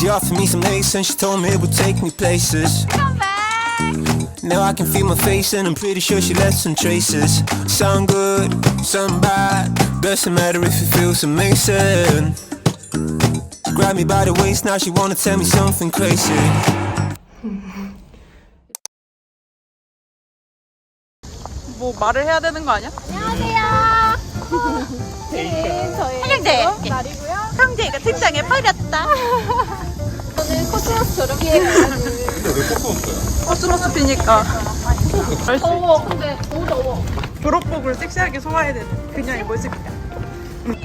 She offered me some lace and she told me it would take me places. Now I can feel my face and I'm pretty sure she left some traces. Some good, some bad. Doesn't matter if it feels amazing. Grab me by the waist, now she wanna tell me something crazy. 뭐 말을 해야 되는 거 아니야? 한양대 날이고요. 형제가 등장해 버렸다. 저는 코스모스처럼 코스모스 피니까 더워. 근데 너무 더워. 졸업복을 섹시하게 소화해야 되는 그녀의 모습이다.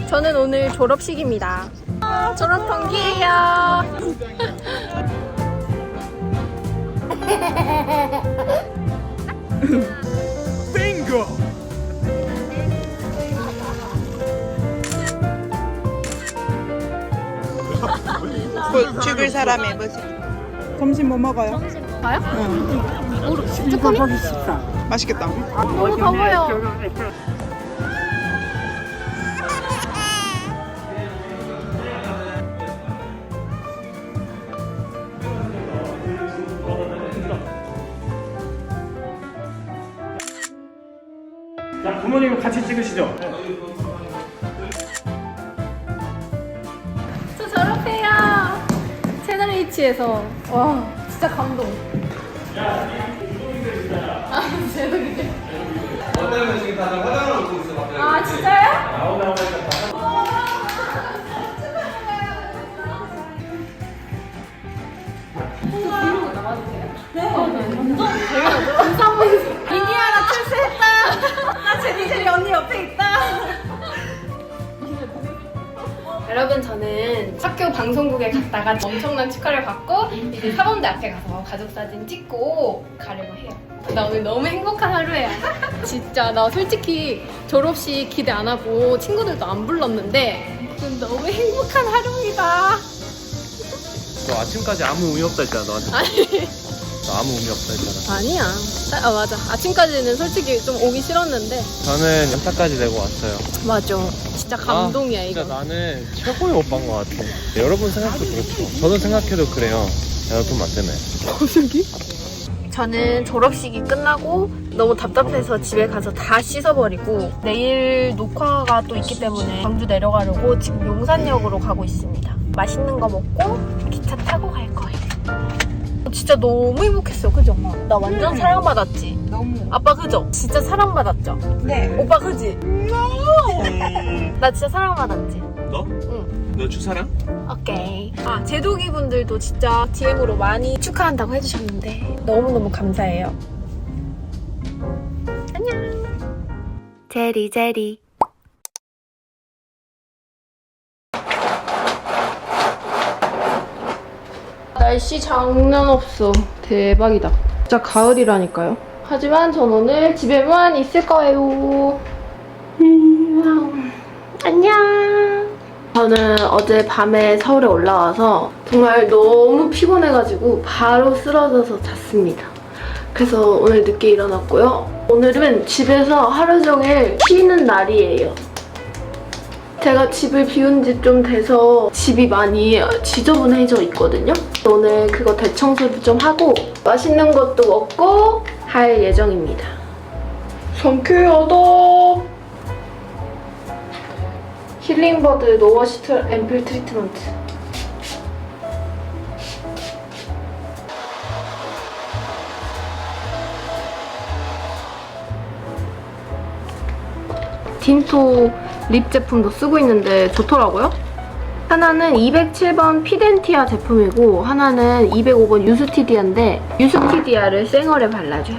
저는 오늘 졸업식입니다. 졸업 동기예요. 곧 죽을 사람의 모습. 점심 뭐 먹어요? 가요? 쭈꾸미? 맛있겠다. 너무 더워요. 자, 부모님 같이 찍으시죠. H에서 와 진짜 감동. 아 제독이네. 아 진짜요? 인디아가 출세했다. 나 제니제리 언니 옆에 있다. 여러분 저는 학교 방송국에 갔다가 엄청난 축하를 받고 이제 사범대 앞에 가서 가족 사진 찍고 가려고 해요. 나 오늘 너무 행복한 하루야. 진짜 나 솔직히 졸업식 기대 안 하고 친구들도 안 불렀는데 지금 너무 행복한 하루입니다. 너 아침까지 아무 의미 없다 했잖아, 너한테. 아니 너 아무 의미 없다 했잖아. 아니야. 아 맞아. 아침까지는 솔직히 좀 오기 싫었는데 저는 연타까지 내고 왔어요. 맞아. 진짜 감동이야 아, 이거. 진짜 나는 최고의 오빠인 것 같아. 여러분 생각도 그렇죠. 저도 생각해도 그래요. 여러분 맞 때문에. 저는 졸업식이 끝나고 너무 답답해서 집에 가서 다 씻어버리고 내일 녹화가 또 있기 때문에 광주 내려가려고 지금 용산역으로 가고 있습니다. 맛있는 거 먹고 기차 타고 갈 거예요. 진짜 너무 행복했어요. 그죠, 엄마? 나 완전 사랑받았지? 너무. 아빠 그죠? 진짜 사랑받았죠? 네. 오빠 그지? 나 진짜 사랑받았지? 너? 응. 너 주사랑? 오케이. 아, 제독이 분들도 진짜 DM으로 많이 축하한다고 해주셨는데 너무너무 감사해요. 안녕. 제리, 제리. 날씨 장난 없어. 대박이다. 진짜 가을이라니까요. 하지만 전 오늘 집에만 있을 거예요. 음, 안녕. 저는 어제 밤에 서울에 올라와서 정말 너무 피곤해가지고 바로 쓰러져서 잤습니다. 그래서 오늘 늦게 일어났고요. 오늘은 집에서 하루 종일 쉬는 날이에요. 제가 집을 비운 지 좀 돼서 집이 많이 지저분해져 있거든요. 오늘 그거 대청소도 좀 하고 맛있는 것도 먹고 할 예정입니다. 상쾌하다. 힐링버드 노워시 트 앰플 트리트먼트. 딘토 립 제품도 쓰고 있는데 좋더라고요. 하나는 207번 피덴티아 제품이고 하나는 205번 유스티디아인데 유스티디아를 쌩얼에 발라줘요.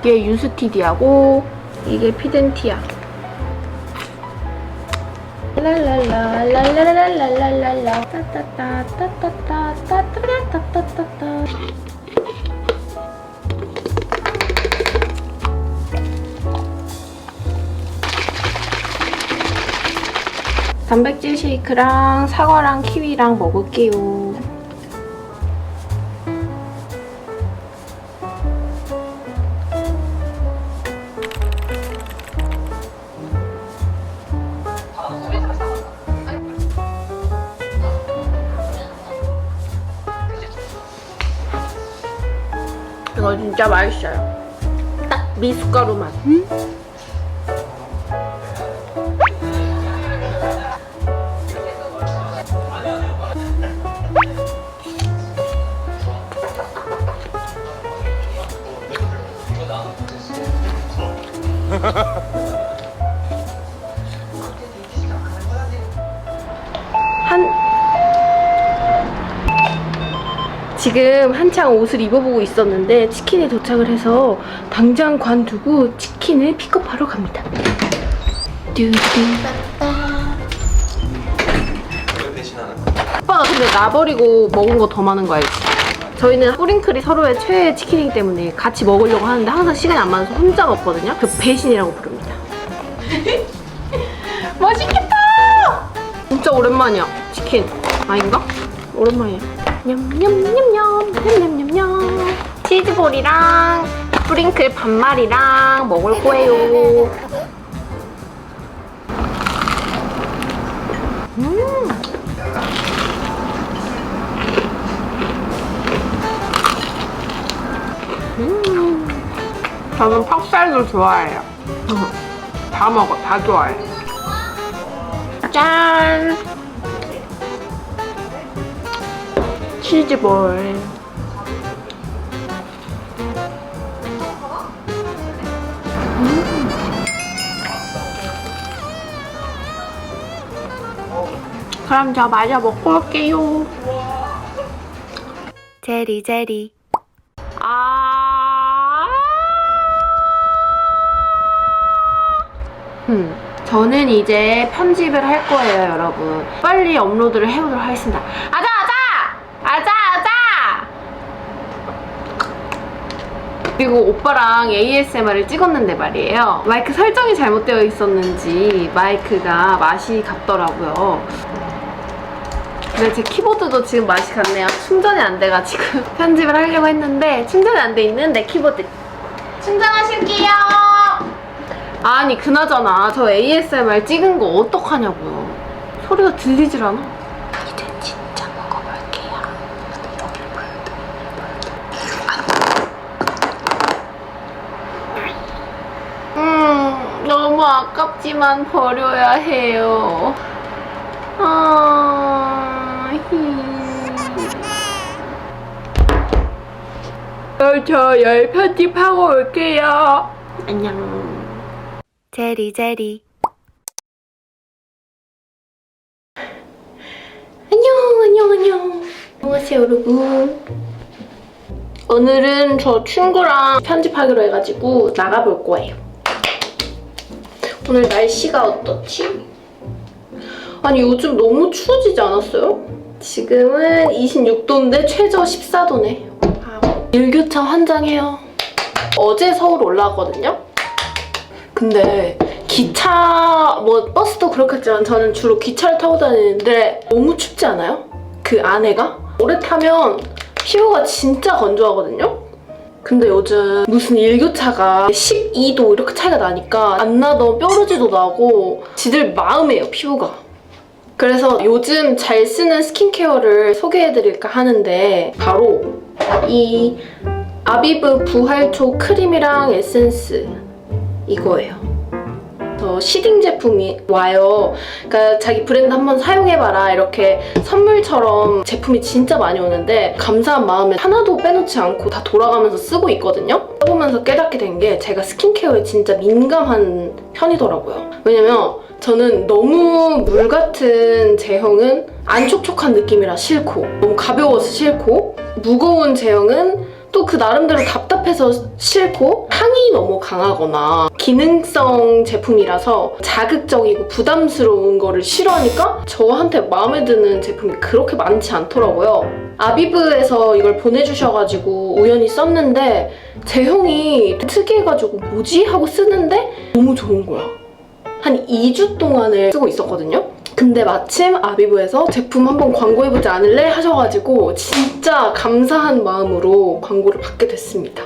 이게 유스티디아고 이게 피덴티아. 랄랄라 랄랄랄랄랄랄라 따따따 따따따 따따따따따따 단백질 쉐이크랑 사과랑 키위랑 먹을게요. 이거 진짜 맛있어요. 딱 미숫가루 맛. 음? 지금 한창 옷을 입어보고 있었는데 치킨이 도착을 해서 당장 관두고 치킨을 픽업하러 갑니다. 뚜뚜. 오빠가 근데 나 버리고 먹은 거 더 많은 거 알지? 저희는 뿌링클이 서로의 최애 치킨이기 때문에 같이 먹으려고 하는데 항상 시간이 안 맞아서 혼자 먹거든요. 그 배신이라고 부릅니다. 맛있겠다! 진짜 오랜만이야 치킨 아닌가? 오랜만이야. 냠냠냠냠 냠냠냠냠. 치즈볼이랑 스프링클 반말이랑 먹을 거예요. 음. 저는 퍽살도 좋아해요. 다 먹어 다 좋아해. 짠! 치즈볼. 음. 그럼 저 마저 먹고 올게요. 제리 제리. 아. 음. 저는 이제 편집을 할 거예요, 여러분. 빨리 업로드를 해보도록 하겠습니다. 아자! 아자, 아자! 그리고 오빠랑 ASMR을 찍었는데 말이에요. 마이크 설정이 잘못되어 있었는지 마이크가 맛이 갔더라고요. 근데 제 키보드도 지금 맛이 갔네요. 충전이 안 돼가지고 편집을 하려고 했는데 충전이 안 돼 있는 내 키보드. 충전하실게요! 아니 그나저나 저 ASMR 찍은 거 어떡하냐고요 소리가 들리질 않아 이제 진짜 먹어볼게요 음 너무 아깝지만 버려야 해요. 아... 히... 어, 저열 편집하고 올게요. 안녕. 제리 제리. 안녕 안녕 안녕. 안녕하세요 여러분. 오늘은 저 친구랑 편집하기로 해가지고 나가볼 거예요 오늘 날씨가 어떻지? 아니 요즘 너무 추워지지 않았어요? 지금은 26도인데 최저 14도네 아, 일교차 환장해요 어제 서울 올라왔거든요 근데 기차 뭐 버스도 그렇겠지만 저는 주로 기차를 타고 다니는데 너무 춥지 않아요? 그 안에가? 오래 타면 피부가 진짜 건조하거든요? 근데 요즘 무슨 일교차가 12도 이렇게 차이가 나니까 안 나던 뾰루지도 나고 지들 마음이에요 피부가 그래서 요즘 잘 쓰는 스킨케어를 소개해드릴까 하는데 바로 이 아비브 부활초 크림이랑 에센스 이거예요. 저 시딩 제품이 와요. 그러니까 자기 브랜드 한번 사용해봐라 이렇게 선물처럼 제품이 진짜 많이 오는데 감사한 마음에 하나도 빼놓지 않고 다 돌아가면서 쓰고 있거든요. 써보면서 깨닫게 된 게 제가 스킨케어에 진짜 민감한 편이더라고요. 왜냐면 저는 너무 물 같은 제형은 안 촉촉한 느낌이라 싫고 너무 가벼워서 싫고 무거운 제형은 또 그 나름대로 답답해서 싫고 향이 너무 강하거나 기능성 제품이라서 자극적이고 부담스러운 거를 싫어하니까 저한테 마음에 드는 제품이 그렇게 많지 않더라고요. 아비브에서 이걸 보내주셔가지고 우연히 썼는데 제형이 특이해가지고 뭐지? 하고 쓰는데 너무 좋은 거야. 한 2주 동안을 쓰고 있었거든요. 근데 마침 아비브에서 제품 한번 광고해보지 않을래? 하셔가지고 진짜 감사한 마음으로 광고를 받게 됐습니다.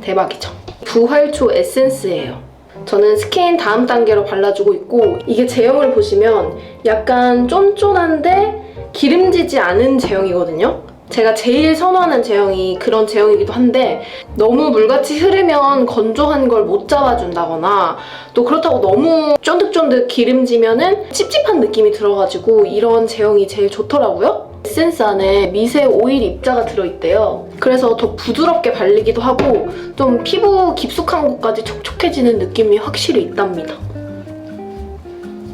대박이죠. 부활초 에센스예요. 저는 스킨 다음 단계로 발라주고 있고 이게 제형을 보시면 약간 쫀쫀한데 기름지지 않은 제형이거든요. 제가 제일 선호하는 제형이 그런 제형이기도 한데 너무 물같이 흐르면 건조한 걸 못 잡아준다거나 또 그렇다고 너무 쫀득쫀득 기름지면은 찝찝한 느낌이 들어가지고 이런 제형이 제일 좋더라고요. 에센스 안에 미세 오일 입자가 들어있대요. 그래서 더 부드럽게 발리기도 하고 좀 피부 깊숙한 곳까지 촉촉해지는 느낌이 확실히 있답니다.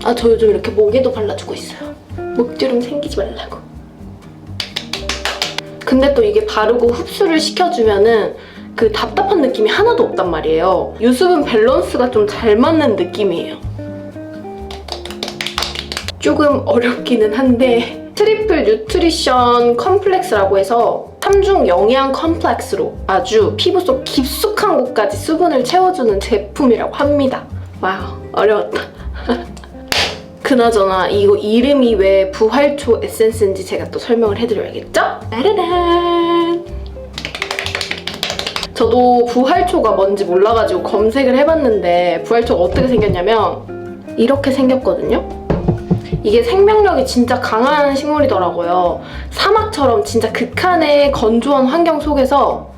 아, 저 요즘 이렇게 목에도 발라주고 있어요. 목주름 생기지 말라고. 근데 또 이게 바르고 흡수를 시켜주면은 그 답답한 느낌이 하나도 없단 말이에요. 유수분 밸런스가 좀 잘 맞는 느낌이에요. 조금 어렵기는 한데 트리플 뉴트리션 컴플렉스라고 해서 3중 영양 컴플렉스로 아주 피부 속 깊숙한 곳까지 수분을 채워주는 제품이라고 합니다. 와우, 어려웠다. 그나저나 이거 이름이 왜 부활초 에센스인지 제가 또 설명을 해드려야겠죠? 따라란! 저도 부활초가 뭔지 몰라가지고 검색을 해봤는데 부활초가 어떻게 생겼냐면 이렇게 생겼거든요? 이게 생명력이 진짜 강한 식물이더라고요. 사막처럼 진짜 극한의 건조한 환경 속에서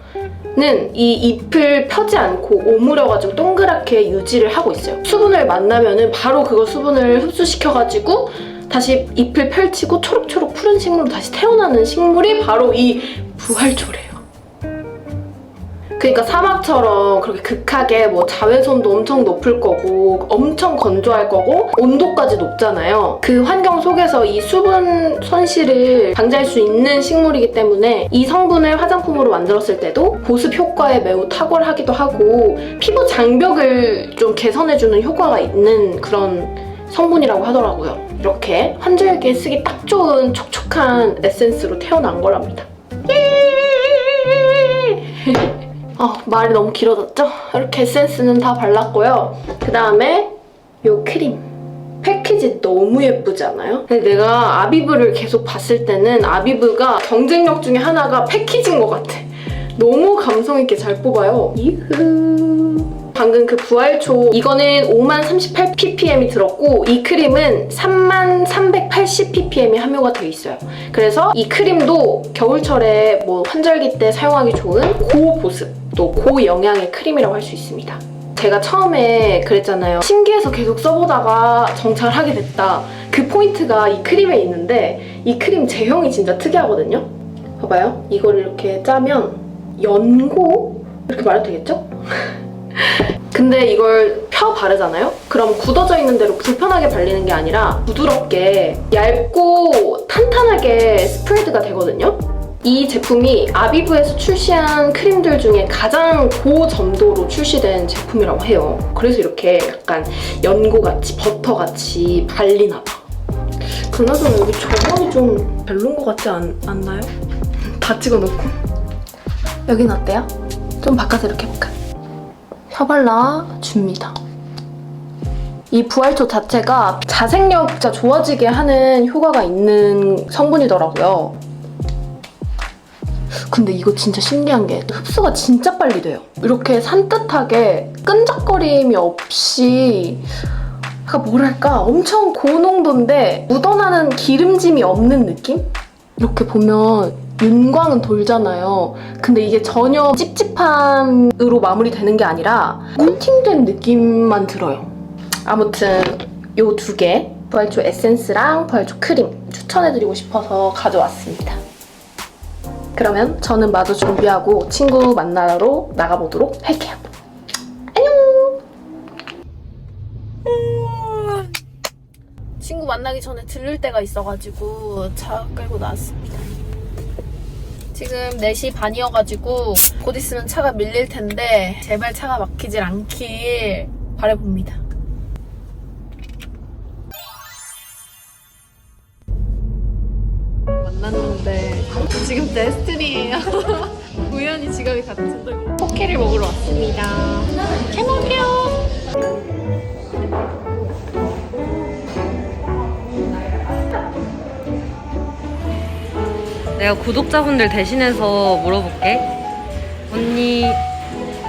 는 이 잎을 펴지 않고 오므려가지고 동그랗게 유지를 하고 있어요. 수분을 만나면은 바로 그거 수분을 흡수시켜가지고 다시 잎을 펼치고 초록초록 푸른 식물로 다시 태어나는 식물이 바로 이 부활초래요. 그러니까 사막처럼 그렇게 극하게 뭐 자외선도 엄청 높을 거고 엄청 건조할 거고 온도까지 높잖아요. 그 환경 속에서 이 수분 손실을 방지할 수 있는 식물이기 때문에 이 성분을 화장품으로 만들었을 때도 보습 효과에 매우 탁월하기도 하고 피부 장벽을 좀 개선해주는 효과가 있는 그런 성분이라고 하더라고요. 이렇게 환절기에 쓰기 딱 좋은 촉촉한 에센스로 태어난 거랍니다. 어, 말이 너무 길어졌죠? 이렇게 에센스는 다 발랐고요. 그 다음에 요 크림. 패키지 너무 예쁘지 않아요? 근데 내가 아비브를 계속 봤을 때는 아비브가 경쟁력 중에 하나가 패키지인 것 같아. 너무 감성있게 잘 뽑아요. 이흐. 방금 그 부활초 이거는 5만 38 ppm이 들었고 이 크림은 3만 380 ppm이 함유가 되어 있어요. 그래서 이 크림도 겨울철에 뭐 환절기 때 사용하기 좋은 고보습 또 고영양의 크림이라고 할 수 있습니다. 제가 처음에 그랬잖아요. 신기해서 계속 써보다가 정착을 하게 됐다. 그 포인트가 이 크림에 있는데 이 크림 제형이 진짜 특이하거든요. 봐봐요. 이거를 이렇게 짜면 연고 이렇게 말해도 되겠죠? 근데 이걸 펴 바르잖아요? 그럼 굳어져 있는 대로 불편하게 발리는 게 아니라 부드럽게 얇고 탄탄하게 스프레드가 되거든요? 이 제품이 아비브에서 출시한 크림들 중에 가장 고점도로 출시된 제품이라고 해요. 그래서 이렇게 약간 연고같이 버터같이 발리나 봐. 그나저나 여기 저번이 좀 별론 것 같지 않, 않나요? 다 찍어놓고. 여긴 어때요? 좀 바꿔서 이렇게 해볼까? 펴발라 줍니다. 이 부활초 자체가 자생력 진짜 좋아지게 하는 효과가 있는 성분이더라고요. 근데 이거 진짜 신기한 게 흡수가 진짜 빨리 돼요. 이렇게 산뜻하게 끈적거림이 없이 그러니까 뭐랄까 엄청 고농도인데 묻어나는 기름짐이 없는 느낌? 이렇게 보면 윤광은 돌잖아요. 근데 이게 전혀 찝찝함으로 마무리되는 게 아니라 코팅된 느낌만 들어요. 아무튼 요 두 개 부활초 에센스랑 부활초 크림 추천해드리고 싶어서 가져왔습니다. 그러면 저는 마저 준비하고 친구 만나러 나가보도록 할게요. 안녕! 친구 만나기 전에 들를 때가 있어가지고 차 끌고 나왔습니다. 지금 4시 반이어가지고 곧 있으면 차가 밀릴 텐데 제발 차가 막히질 않길 바라봅니다. 만났는데 지금 데스티니예요. 우연히 지갑이 같은 들 포케를 먹으러 왔습니다. 잘 먹을게요. 내가 구독자분들 대신해서 물어볼게. 언니,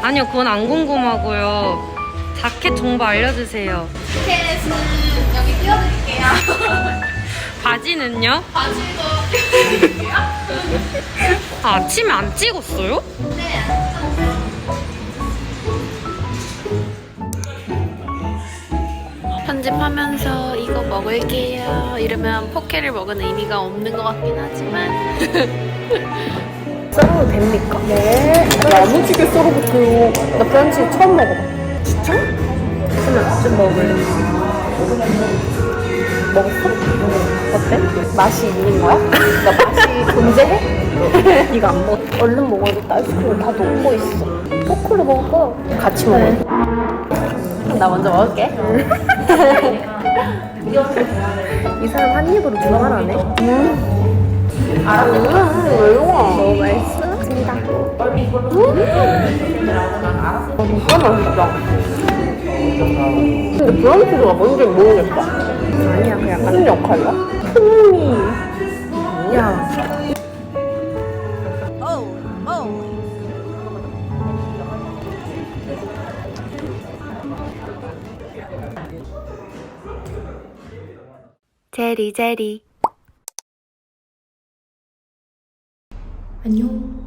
아니요, 그건 안 궁금하고요. 자켓 정보 알려주세요. 티켓은 여기 띄워드릴게요. 바지는요? 바지도 띄워드릴게요. 아, 아침에 안 찍었어요? 편집하면서 이거 먹을게요. 이러면 포케를 먹은 의미가 없는 것 같긴 하지만. 썰어도 됩니까? 네. 야무지게 썰어볼게요. 나 브런치 처음 먹어봐. 진짜? 그러면 좀 먹을래. 먹었어? 어때? 맛이 있는 거야? 나 맛이 존재해? 네가 안 먹어. 얼른 먹어야겠다. 아이스크림 다 녹고 있어. 포크로 먹어. 같이 먹어. 나 먼저 먹을게. 이 사람 한 입으로 두말 하네. 음. 아, 음, 왜 이거? 너무 맛있습니다. 음. 진짜 맛있다. 근데 브라운치가 뭔지 모르겠어. 아니야, 그 약간 무슨 역할이야? 크림이. 야. 제리, 제리. 안녕.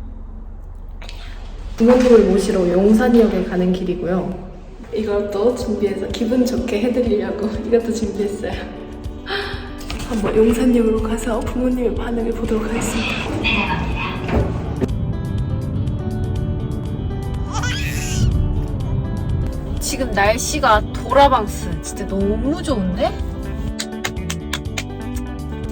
부모님을 모시러 용산역에 가는 길이고요. 이것도 준비해서 기분 좋게 해드리려고 이것도 준비했어요. 한번 용산역으로 가서 부모님의 반응을 보도록 하겠습니다. 지금 날씨가 도라방스 진짜 너무 좋은데?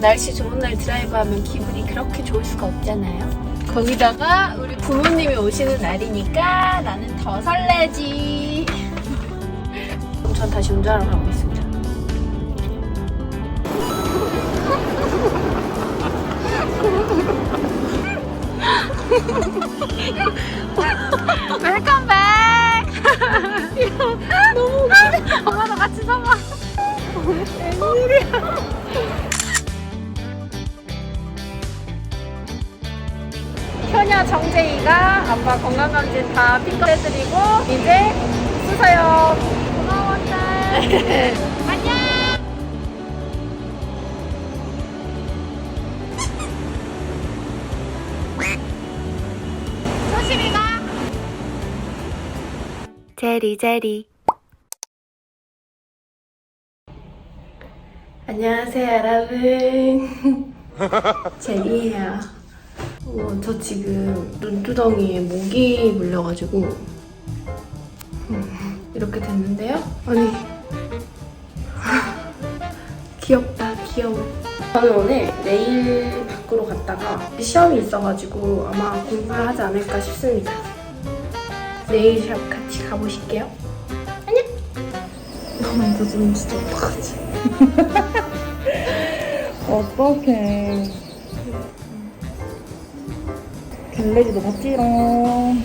날씨 좋은 날 드라이브 하면 기분이 그렇게 좋을 수가 없잖아요. 거기다가 우리 부모님이 오시는 날이니까 나는 더 설레지. 그럼 전 다시 운전하러 가고 있습니다. 웰컴 백! 너무 웃기네. 엄마도 같이 서봐. 웬일이야. 정재희가 아빠 건강검진 다 픽업 해드리고 이제 수서요. 고마워, 딸. 안녕. 조심히 가. 제리, 제리. 안녕하세요, 여러분. 제리예요. 어, 저 지금 눈두덩이에 모기 물려가지고 음, 이렇게 됐는데요. 아니 귀엽다, 귀여워. 저는 오늘 내일 밖으로 갔다가 시험이 있어가지고 아마 공부를 하지 않을까 싶습니다. 네일샵 같이 가보실게요. 안녕. 나 만져주면 진짜 어떡하지? 어떡해. 봤지롱.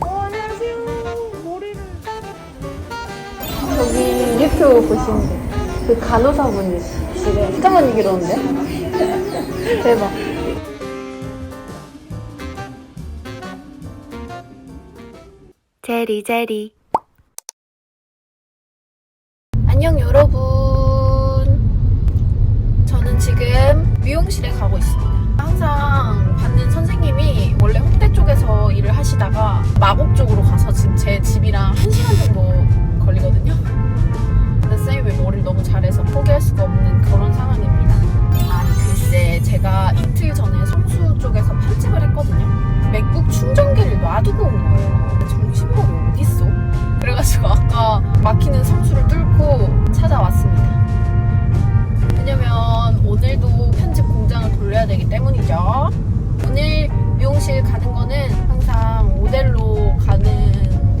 어, 안녕하세요. 머리를. 여기 유튜브 보시면 돼요. 그 간호사분이 지금 시장만 얘기로는데 대박. 제리, 제리. 안녕 여러분. 저는 지금 미용실에 가고 있습니 하시다가 마곡 쪽으로 가서 지금 제 집이랑 1시간 정도 걸리거든요. 근데 쌤이 머리를 너무 잘해서 포기할 수가 없는 그런 상황입니다. 아니 글쎄 제가 이틀 전에 성수 쪽에서 편집을 했거든요. 맥북 충전기를 놔두고 온 거예요. 정신머리 어딨어? 그래가지고 아까 막히는 성수를 뚫고 찾아왔습니다. 왜냐면 오늘도 편집 공장을 돌려야 되기 때문이죠. 오늘 미용실 가는 거는 모델로 가는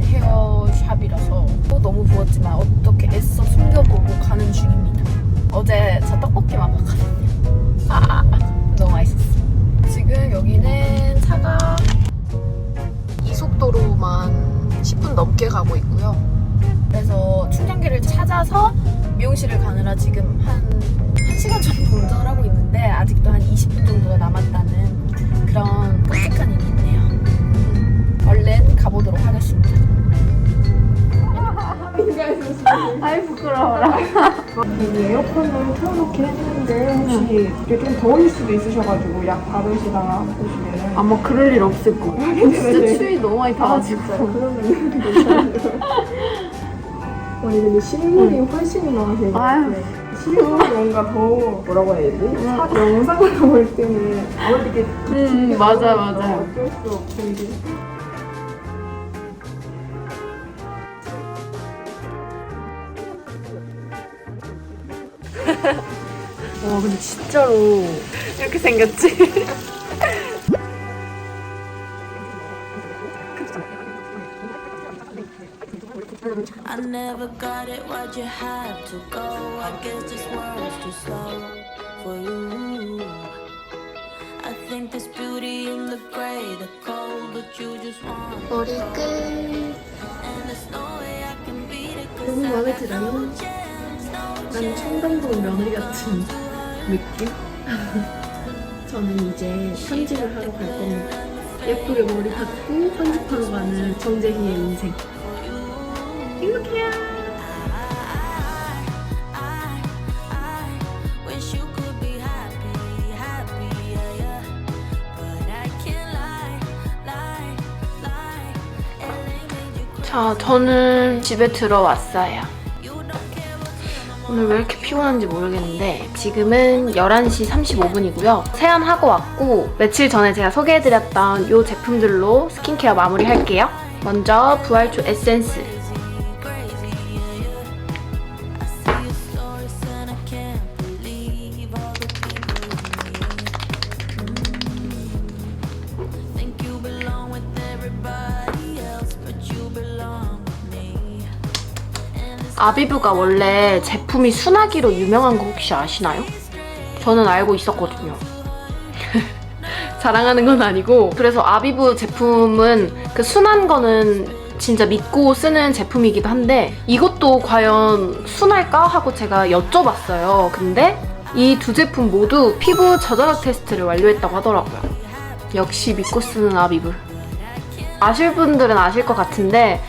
헤어샵이라서 너무 부었지만 어떻게 애써 숨겨보고 가는 중입니다. 어제 저 떡볶이 먹었거든요. 아, 너무 맛있었어요. 지금 여기는 차가 이 속도로만 10분 넘게 가고 있고요. 그래서 충전기를 찾아서 미용실을 가느라 지금 한 1시간 정도 운전을 하고 있는데 아직도 한 20분 정도가 남았다는 그런 끔찍한 일이 얼른 가보도록 하겠습니다. 아이 부끄러워라. 에어컨을 틀어놓긴 했는데 혹시 이게 좀 더울 수도 있으셔가지고 약 바르시다가 보시면은 아마 그럴 일 없을 거. 진짜 추위 너무 많이 타가지고. 그러면. 아니 근데 실물이 훨씬 나으세요. 아유. 실물이 뭔가 더 뭐라고 해야 되지? 사, 영상으로 볼 때는 아무래도 이게 음, 맞아, 맞아. 어쩔 수 없고 이게 와, 근데 진짜로 이렇게 생겼지? I never got it, why'd you have to go? I guess this world's too slow for you. I think there's beauty in the gray, the cold, but you just want 머리끝. And there's no way I can beat it, cause 너무 I 마음에 got 들어요. no chance, no 난 청담동 며느리 같은 느낌? 저는 이제 편집을 하러 갈 겁니다. 예쁘게 머리 닦고 편집하러 가는 정재희의 인생. 행복해요. 자, 저는 집에 들어왔어요. 오늘 왜 이렇게 피곤한지 모르겠는데 지금은 11시 35분이고요. 세안하고 왔고 며칠 전에 제가 소개해드렸던 이 제품들로 스킨케어 마무리 할게요. 먼저 부활초 에센스. 아비브가 원래 제품이 순하기로 유명한 거 혹시 아시나요? 저는 알고 있었거든요. 자랑하는 건 아니고 그래서 아비브 제품은 그 순한 거는 진짜 믿고 쓰는 제품이기도 한데 이것도 과연 순할까 하고 제가 여쭤봤어요. 근데 이 두 제품 모두 피부 저자력 테스트를 완료했다고 하더라고요. 역시 믿고 쓰는 아비브. 아실 분들은 아실 것 같은데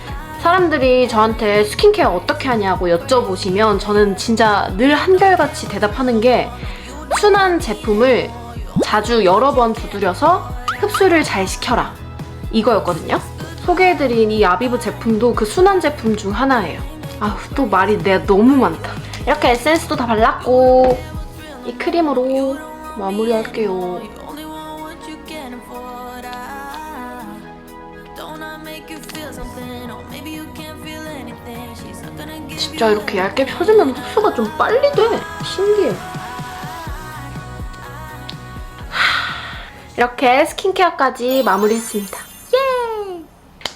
사람들이 저한테 스킨케어 어떻게 하냐고 여쭤보시면 저는 진짜 늘 한결같이 대답하는 게 순한 제품을 자주 여러 번 두드려서 흡수를 잘 시켜라. 이거였거든요. 소개해드린 이 아비브 제품도 그 순한 제품 중 하나예요. 아우 또 말이 내가 너무 많다. 이렇게 에센스도 다 발랐고. 이 크림으로 마무리할게요 진짜 이렇게 얇게 펴주면 흡수가 좀 빨리 돼. 신기해. 이렇게 스킨케어까지 마무리했습니다. 예!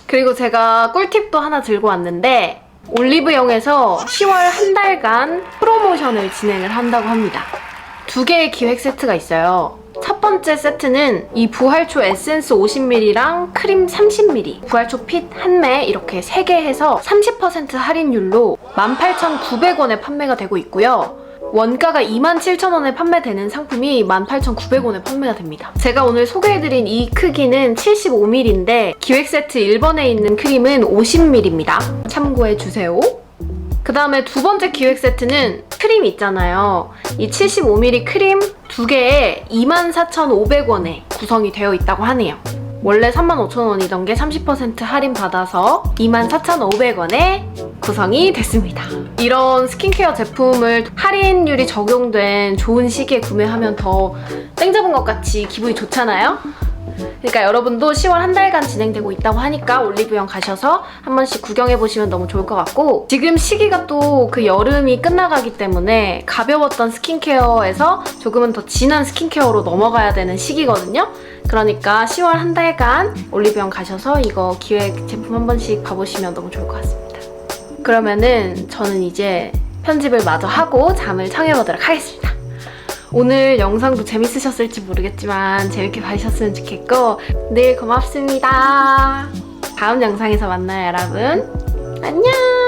그리고 제가 꿀팁도 하나 들고 왔는데 올리브영에서 10월 한 달간 프로모션을 진행을 한다고 합니다. 두 개의 기획 세트가 있어요. 첫 번째 세트는 이 부활초 에센스 50ml랑 크림 30ml, 부활초 핏 한 매 이렇게 세개 해서 30% 할인율로 18,900원에 판매가 되고 있고요. 원가가 27,000원에 판매되는 상품이 18,900원에 판매가 됩니다. 제가 오늘 소개해드린 이 크기는 75ml인데 기획 세트 1번에 있는 크림은 50ml입니다. 참고해주세요. 그 다음에 두 번째 기획 세트는 크림 있잖아요. 이 75ml 크림 두 개에 24,500원에 구성이 되어 있다고 하네요. 원래 35,000원이던 게 30% 할인 받아서 24,500원에 구성이 됐습니다. 이런 스킨케어 제품을 할인율이 적용된 좋은 시기에 구매하면 더 땡 잡은 것 같이 기분이 좋잖아요? 그러니까 여러분도 10월 한 달간 진행되고 있다고 하니까 올리브영 가셔서 한 번씩 구경해 보시면 너무 좋을 것 같고 지금 시기가 또 그 여름이 끝나가기 때문에 가벼웠던 스킨케어에서 조금은 더 진한 스킨케어로 넘어가야 되는 시기거든요. 그러니까 10월 한 달간 올리브영 가셔서 이거 기획 제품 한 번씩 봐보시면 너무 좋을 것 같습니다. 그러면은 저는 이제 편집을 마저 하고 잠을 청해보도록 하겠습니다. 오늘 영상도 재밌으셨을지 모르겠지만 재밌게 봐주셨으면 좋겠고 늘 고맙습니다. 다음 영상에서 만나요 여러분. 안녕